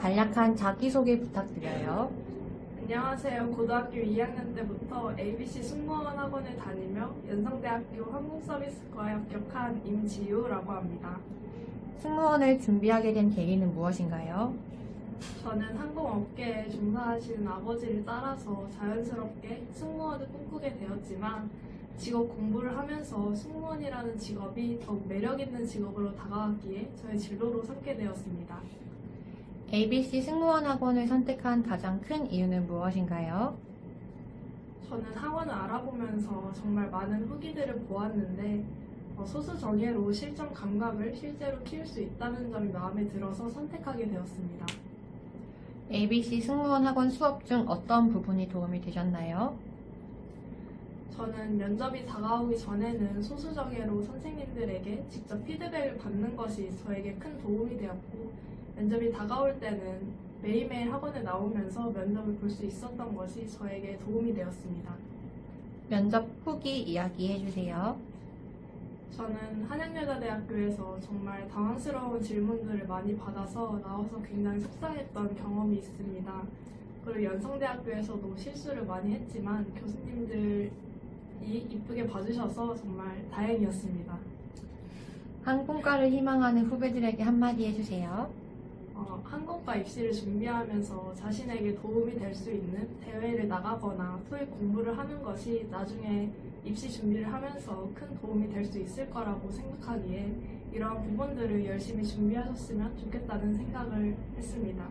간략한 자기소개 부탁드려요. 안녕하세요. 고등학교 2학년 때부터 ABC 승무원 학원을 다니며 연성대학교 항공서비스과에 합격한 임지우라고 합니다. 승무원을 준비하게 된 계기는 무엇인가요? 저는 항공업계에 종사하시는 아버지를 따라서 자연스럽게 승무원을 꿈꾸게 되었지만 직업 공부를 하면서 승무원이라는 직업이 더욱 매력 있는 직업으로 다가왔기에 저의 진로로 삼게 되었습니다. ABC 승무원 학원을 선택한 가장 큰 이유는 무엇인가요? 저는 학원을 알아보면서 정말 많은 후기들을 보았는데 어, 소수 정예로 실전 감각을 실제로 키울 수 있다는 점이 마음에 들어서 선택하게 되었습니다. ABC 승무원 학원 수업 중 어떤 부분이 도움이 되셨나요? 저는 면접이 다가오기 전에는 소수 정예로 선생님들에게 직접 피드백을 받는 것이 저에게 큰 도움이 되었고 면접이 다가올 때는 매일매일 학원에 나오면서 면접을 볼 수 있었던 것이 저에게 도움이 되었습니다. 면접 후기 이야기해 주세요. 저는 한양여자대학교에서 정말 당황스러운 질문들을 많이 받아서 나와서 굉장히 속상했던 경험이 있습니다. 그리고 연성대학교에서도 실수를 많이 했지만 교수님들이 이쁘게 봐주셔서 정말 다행이었습니다. 항공과를 희망하는 후배들에게 한마디 해주세요. 어, 항공과 입시를 준비하면서 자신에게 도움이 될 수 있는 대회를 나가거나 토익 공부를 하는 것이 나중에 입시 준비를 하면서 큰 도움이 될 수 있을 거라고 생각하기에 이러한 부분들을 열심히 준비하셨으면 좋겠다는 생각을 했습니다.